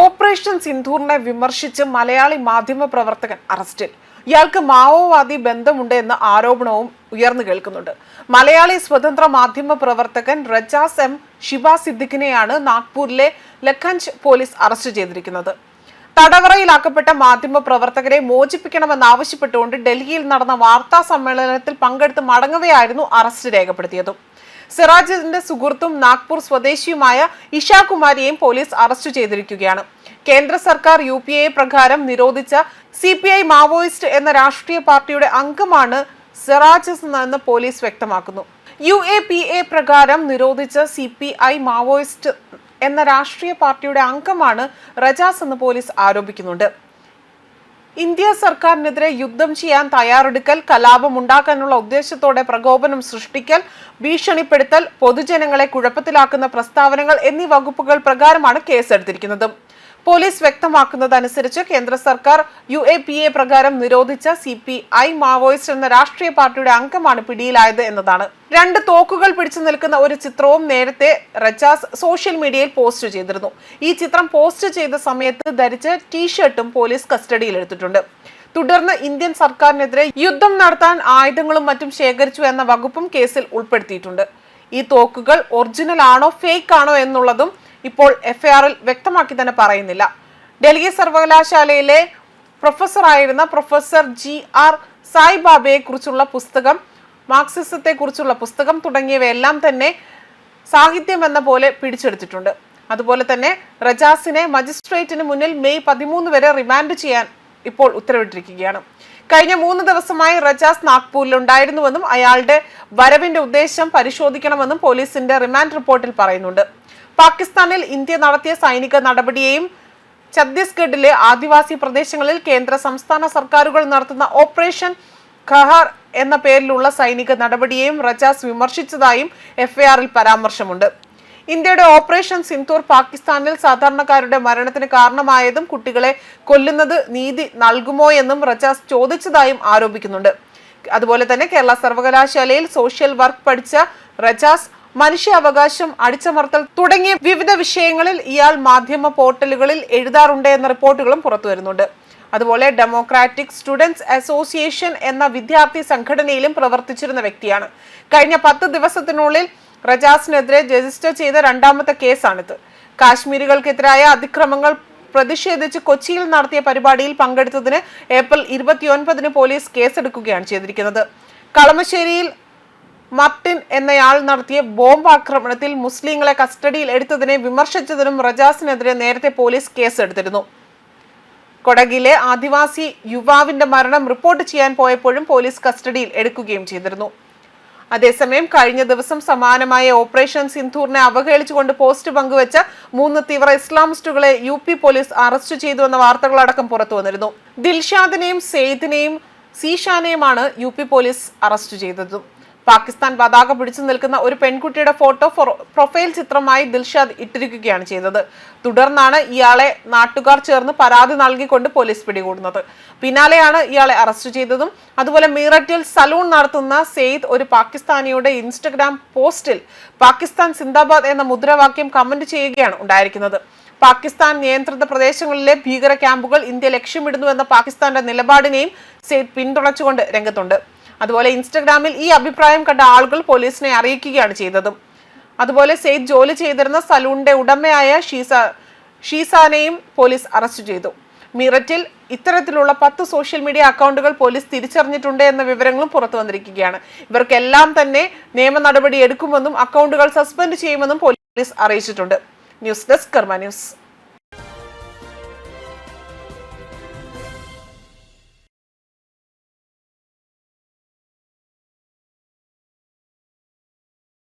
Operation സിന്ധൂറിനെ വിമർശിച്ച് മലയാളി മാധ്യമ പ്രവർത്തകൻ അറസ്റ്റിൽ. ഇയാൾക്ക് മാവോവാദി ബന്ധമുണ്ട് എന്ന ആരോപണവും ഉയർന്നു കേൾക്കുന്നുണ്ട്. മലയാളി സ്വതന്ത്ര മാധ്യമ പ്രവർത്തകൻ റജാസ് എം ഷിബ സിദ്ദിഖിനെയാണ് നാഗ്പൂരിലെ ലഖഞ്ച് പോലീസ് അറസ്റ്റ് ചെയ്തിരിക്കുന്നത്. തടവറയിലാക്കപ്പെട്ട മാധ്യമ പ്രവർത്തകരെ മോചിപ്പിക്കണമെന്നാവശ്യപ്പെട്ടുകൊണ്ട് ഡൽഹിയിൽ നടന്ന വാർത്താ സമ്മേളനത്തിൽ പങ്കെടുത്ത് മടങ്ങവെയായിരുന്നു അറസ്റ്റ് രേഖപ്പെടുത്തിയതും. സിറാജിന്റെ സുഹൃത്തും നാഗ്പൂർ സ്വദേശിയുമായ ഇഷാകുമാരിയെയും പോലീസ് അറസ്റ്റ് ചെയ്തിരിക്കുകയാണ്. കേന്ദ്ര സർക്കാർ യു പി എ പ്രകാരം നിരോധിച്ച സി പി ഐ മാവോയിസ്റ്റ് എന്ന രാഷ്ട്രീയ പാർട്ടിയുടെ അംഗമാണ് സിറാജ് എന്ന് പോലീസ് വ്യക്തമാക്കുന്നു. യു എ പി എ പ്രകാരം നിരോധിച്ച സി പി ഐ മാവോയിസ്റ്റ് എന്ന രാഷ്ട്രീയ പാർട്ടിയുടെ അംഗമാണ് റജാസ് എന്ന് പോലീസ് ആരോപിക്കുന്നുണ്ട്. ഇന്ത്യ സർക്കാരിനെതിരെ യുദ്ധം ചെയ്യാൻ തയ്യാറെടുക്കൽ കലാപം ഉണ്ടാക്കാനുള്ള ഉദ്ദേശത്തോടെ പ്രകോപനം സൃഷ്ടിക്കൽ ഭീഷണിപ്പെടുത്തൽ പൊതുജനങ്ങളെ കുഴപ്പത്തിലാക്കുന്ന പ്രസ്താവനകൾ എന്നീ വകുപ്പുകൾ പ്രകാരമാണ് കേസെടുത്തിരിക്കുന്നത്. പോലീസ് വ്യക്തമാക്കുന്നതനുസരിച്ച് കേന്ദ്ര സർക്കാർ യു എ പി എ പ്രകാരം നിരോധിച്ച സി പി ഐ മാവോയിസ്റ്റ് എന്ന രാഷ്ട്രീയ പാർട്ടിയുടെ അംഗമാണ് പിടിയിലായത് എന്നതാണ്. രണ്ട് തോക്കുകൾ പിടിച്ചു നിൽക്കുന്ന ഒരു ചിത്രവും നേരത്തെ റജാസ് സോഷ്യൽ മീഡിയയിൽ പോസ്റ്റ് ചെയ്തിരുന്നു. ഈ ചിത്രം പോസ്റ്റ് ചെയ്ത സമയത്ത് ധരിച്ച ടീഷർട്ടും പോലീസ് കസ്റ്റഡിയിലെടുത്തിട്ടുണ്ട് തുടർന്ന് ഇന്ത്യൻ സർക്കാരിനെതിരെ യുദ്ധം നടത്താൻ ആയുധങ്ങളും മറ്റും ശേഖരിച്ചു എന്ന വകുപ്പും കേസിൽ ഉൾപ്പെടുത്തിയിട്ടുണ്ട്. ഈ തോക്കുകൾ ഒറിജിനൽ ആണോ ഫേക്ക് ആണോ എന്നുള്ളതും ഇപ്പോൾ എഫ്ഐആറിൽ വ്യക്തമാക്കി തന്നെ പറയുന്നില്ല. ഡൽഹി സർവകലാശാലയിലെ പ്രൊഫസറായിരുന്ന പ്രൊഫസർ ജി ആർ സായിബാബയെ കുറിച്ചുള്ള പുസ്തകം മാർക്സിസത്തെ കുറിച്ചുള്ള പുസ്തകം തുടങ്ങിയവയെല്ലാം തന്നെ സാഹിത്യം എന്ന പോലെ പിടിച്ചെടുത്തിട്ടുണ്ട്. അതുപോലെ തന്നെ റജാസിനെ മജിസ്ട്രേറ്റിന് മുന്നിൽ മെയ് പതിമൂന്ന് വരെ റിമാൻഡ് ചെയ്യാൻ ഇപ്പോൾ ഉത്തരവിട്ടിരിക്കുകയാണ്. കഴിഞ്ഞ മൂന്ന് ദിവസമായി റജാസ് നാഗ്പൂരിൽ ഉണ്ടായിരുന്നുവെന്നും അയാളുടെ വരവിന്റെ ഉദ്ദേശം പരിശോധിക്കണമെന്നും പോലീസിന്റെ റിമാൻഡ് റിപ്പോർട്ടിൽ പറയുന്നുണ്ട്. പാകിസ്ഥാനിൽ ഇന്ത്യ നടത്തിയ സൈനിക നടപടിയെയും ഛത്തീസ്ഗഡിലെ ആദിവാസി പ്രദേശങ്ങളിൽ കേന്ദ്ര സംസ്ഥാന സർക്കാരുകൾ നടത്തുന്ന ഓപ്പറേഷൻ ഖഹാർ എന്ന പേരിലുള്ള സൈനിക നടപടിയെയും റജാസ് വിമർശിച്ചതായും എഫ്ഐആറിൽ പരാമർശമുണ്ട്. ഇന്ത്യയുടെ ഓപ്പറേഷൻ സിന്ധൂർ പാകിസ്ഥാനിൽ സാധാരണക്കാരുടെ മരണത്തിന് കാരണമായതും കുട്ടികളെ കൊല്ലുന്നത് നീതി നൽകുമോ എന്നും റജാസ് ചോദിച്ചതായും ആരോപിക്കുന്നുണ്ട്. അതുപോലെ തന്നെ കേരള സർവകലാശാലയിൽ സോഷ്യൽ വർക്ക് പഠിച്ച റജാസ് മനുഷ്യാവകാശം അടിച്ചമർത്തൽ തുടങ്ങിയ വിവിധ വിഷയങ്ങളിൽ ഇയാൾ മാധ്യമ പോർട്ടലുകളിൽ എഴുതാറുണ്ട് എന്ന റിപ്പോർട്ടുകളും പുറത്തു വരുന്നുണ്ട്. അതുപോലെ ഡെമോക്രാറ്റിക് സ്റ്റുഡൻസ് അസോസിയേഷൻ എന്ന വിദ്യാർത്ഥി സംഘടനയിലും പ്രവർത്തിച്ചിരുന്ന വ്യക്തിയാണ്. കഴിഞ്ഞ പത്ത് ദിവസത്തിനുള്ളിൽ റജാസിനെതിരെ രജിസ്റ്റർ ചെയ്ത രണ്ടാമത്തെ കേസാണിത്. കാശ്മീരികൾക്കെതിരായ അതിക്രമങ്ങൾ പ്രതിഷേധിച്ച് കൊച്ചിയിൽ നടത്തിയ പരിപാടിയിൽ പങ്കെടുത്തതിന് ഏപ്രിൽ ഇരുപത്തിയൊൻപതിന് പോലീസ് കേസെടുക്കുകയാണ് ചെയ്തിരിക്കുന്നത്. കളമശ്ശേരിയിൽ മർട്ടിൻ എന്നയാൾ നടത്തിയ ബോംബ് ആക്രമണത്തിൽ മുസ്ലിങ്ങളെ കസ്റ്റഡിയിൽ എടുത്തതിനെ വിമർശിച്ചതിനും റജാസിനെതിരെ നേരത്തെ പോലീസ് കേസെടുത്തിരുന്നു. കൊടകിലെ ആദിവാസി യുവാവിന്റെ മരണം റിപ്പോർട്ട് ചെയ്യാൻ പോയപ്പോഴും പോലീസ് കസ്റ്റഡിയിൽ എടുക്കുകയും ചെയ്തിരുന്നു. അതേസമയം കഴിഞ്ഞ ദിവസം സമാനമായ ഓപ്പറേഷൻ സിന്ധൂറിനെ അവഹേളിച്ചുകൊണ്ട് പോസ്റ്റ് പങ്കുവച്ച മൂന്ന് തീവ്ര ഇസ്ലാമിസ്റ്റുകളെ യു പി പോലീസ് അറസ്റ്റ് ചെയ്തു എന്ന വാർത്തകളടക്കം പുറത്തു വന്നിരുന്നു. ദിൽഷാദിനെയും സെയ്ദിനെയും സീഷാനെയുമാണ് യു പി പോലീസ് അറസ്റ്റ് ചെയ്തതും. പാകിസ്ഥാൻ പതാക പിടിച്ചു നിൽക്കുന്ന ഒരു പെൺകുട്ടിയുടെ ഫോട്ടോ പ്രൊഫൈൽ ചിത്രമായി ദിൽഷാദ് ഇട്ടിരിക്കുകയാണ് ചെയ്തത്. തുടർന്നാണ് ഇയാളെ നാട്ടുകാർ ചേർന്ന് പരാതി നൽകിക്കൊണ്ട് പോലീസ് പിടികൂടുന്നത്. പിന്നാലെയാണ് ഇയാളെ അറസ്റ്റ് ചെയ്തതും. അതുപോലെ മീററ്റിൽ സലൂൺ നടത്തുന്ന സെയ്ദ് ഒരു പാകിസ്ഥാനിയുടെ ഇൻസ്റ്റഗ്രാം പോസ്റ്റിൽ പാകിസ്ഥാൻ സിന്ദാബാദ് എന്ന മുദ്രാവാക്യം കമന്റ് ചെയ്യുകയാണ് ഉണ്ടായിരിക്കുന്നത്. പാകിസ്ഥാൻ നിയന്ത്രിത പ്രദേശങ്ങളിലെ ഭീകര ക്യാമ്പുകൾ ഇന്ത്യ ലക്ഷ്യമിടുന്നു എന്ന പാകിസ്ഥാന്റെ നിലപാടിനെയും സെയ്ദ് പിന്തുണച്ചുകൊണ്ട് രംഗത്തുണ്ട്. അതുപോലെ ഇൻസ്റ്റഗ്രാമിൽ ഈ അഭിപ്രായം കണ്ട ആളുകൾ പോലീസിനെ അറിയിക്കുകയാണ് ചെയ്തതും. അതുപോലെ സെയ്ദ് ജോലി ചെയ്തിരുന്ന സലൂണിന്റെ ഉടമയായ ഷീസ ഷീസാനെയും പോലീസ് അറസ്റ്റ് ചെയ്തു. മീററ്റിൽ ഇത്തരത്തിലുള്ള പത്ത് സോഷ്യൽ മീഡിയ അക്കൗണ്ടുകൾ പോലീസ് തിരിച്ചറിഞ്ഞിട്ടുണ്ട് എന്ന വിവരങ്ങളും പുറത്തു വന്നിരിക്കുകയാണ്. ഇവർക്കെല്ലാം തന്നെ നിയമ നടപടി എടുക്കുമെന്നും അക്കൗണ്ടുകൾ സസ്പെൻഡ് ചെയ്യുമെന്നും പോലീസ് അറിയിച്ചിട്ടുണ്ട്. News desk Karma news.